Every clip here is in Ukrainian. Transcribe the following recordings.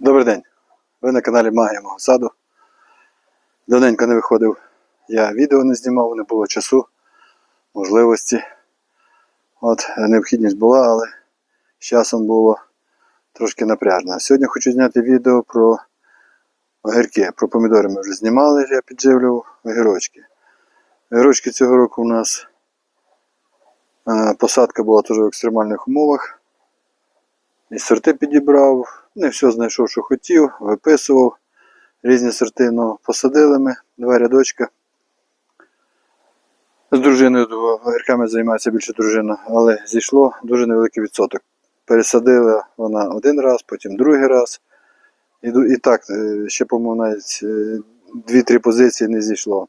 Добрий день. Ви на каналі Магія мого саду. Давненько не виходив. Я відео не знімав, не було часу, можливості. От необхідність була, але з часом було трошки напряжно. Сьогодні хочу зняти відео про огірки. Про помідори ми вже знімали, я підживлював огірочки. Огірочки цього року у нас е, посадка була теж в екстремальних умовах. І сорти підібрав, не все знайшов, що хотів, виписував різні сорти, ну, посадили ми два рядочка. З дружиною огірками займається більше дружина, але зійшло дуже невеликий відсоток. Пересадила вона один раз, потім другий раз. І, і так, е, ще, по-моєму, навіть е, дві-три позиції не зійшло.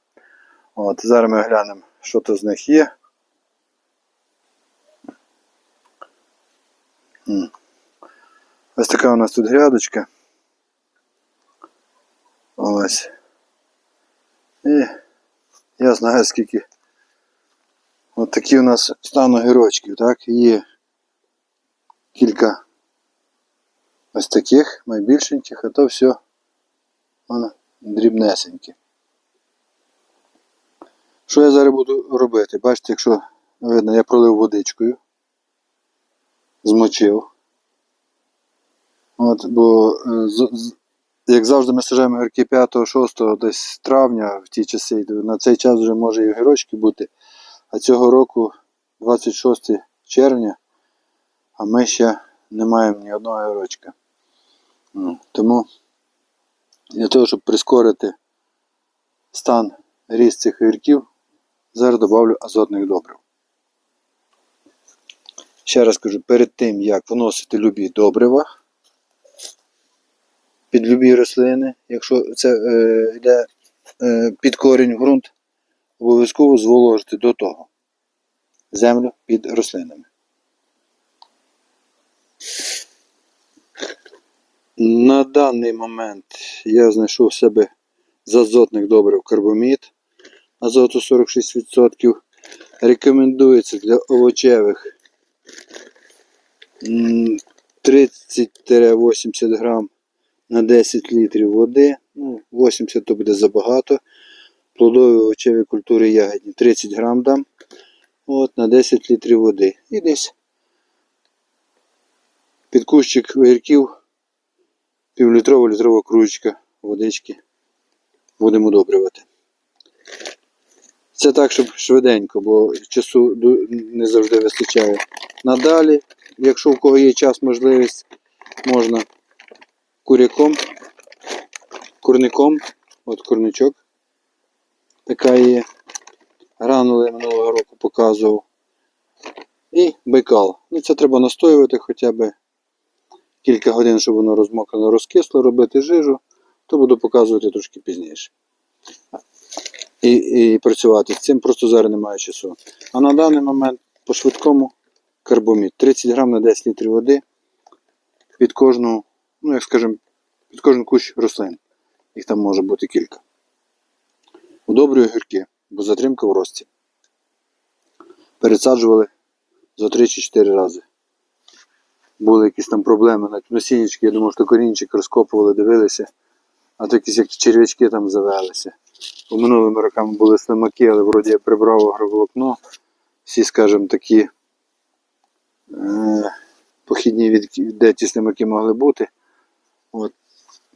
От, зараз ми глянемо, що то з них є. Ось така у нас тут грядочка. Ось. І я знаю скільки. От такі у нас стан огірочків, так? Є кілька ось таких, найбільшеньких, а то все воно дрібнесеньке. Що я зараз буду робити? Бачите, якщо видно, я пролив водичкою, змочив. От, бо е, як завжди ми сажаємо огірки 5-6 десь травня в ті часи, на цей час вже може і огірочки бути. А цього року 26 червня, а ми ще не маємо ні одного огірочка. Ну, Тому для того, щоб прискорити стан ріст цих огірків, зараз додавлю азотних добрив. Ще раз кажу, перед тим як вносити любі добрива, під любі рослини, якщо це е, йде е, під корінь ґрунт, обов'язково зволожити до того землю під рослинами. На даний момент я знайшов в себе з азотних добрив карбомід азоту 46%. Рекомендується для овочевих 30-80 грам на 10 літрів води. Ну, 80 то буде забагато. Плодові овочеві культури ягідні 30 грам дам. От, на 10 літрів води. І десь під кущик огірків півлітрова літрова кружечка водички будемо удобрювати. Це так, щоб швиденько, бо часу не завжди вистачає. Надалі, якщо в кого є час, можливість, можна куряком, курником, от курничок. Така є. Гранули минулого року показував. І байкал. Ну це треба настоювати хоча б кілька годин, щоб воно розмокнуло, розкисло, робити жижу, то буду показувати трошки пізніше. І, і працювати з цим просто зараз немає часу. А на даний момент по швидкому карбомід. 30 грам на 10 літрів води під кожну, ну як скажемо, під кожен кущ рослин. Їх там може бути кілька. Удобрюю гірки, бо затримка в рості. Пересаджували за 3 чи 4 рази. Були якісь там проблеми на насіннячки, я думав, що корінчик розкопували, дивилися, а то якісь як черв'ячки там завелися. У минулими роками були слимаки, але вроді я прибрав агроволокно. Всі, скажімо, такі е, похідні від де ті слимаки могли бути. От,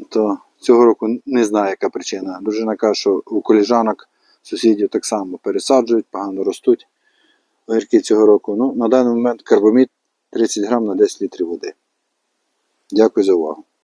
то цього року не знаю, яка причина. Дружина каже, що у коліжанок, сусідів так само пересаджують, погано ростуть. Огірки цього року. Ну, на даний момент карбомід 30 грам на 10 літрів води. Дякую за увагу.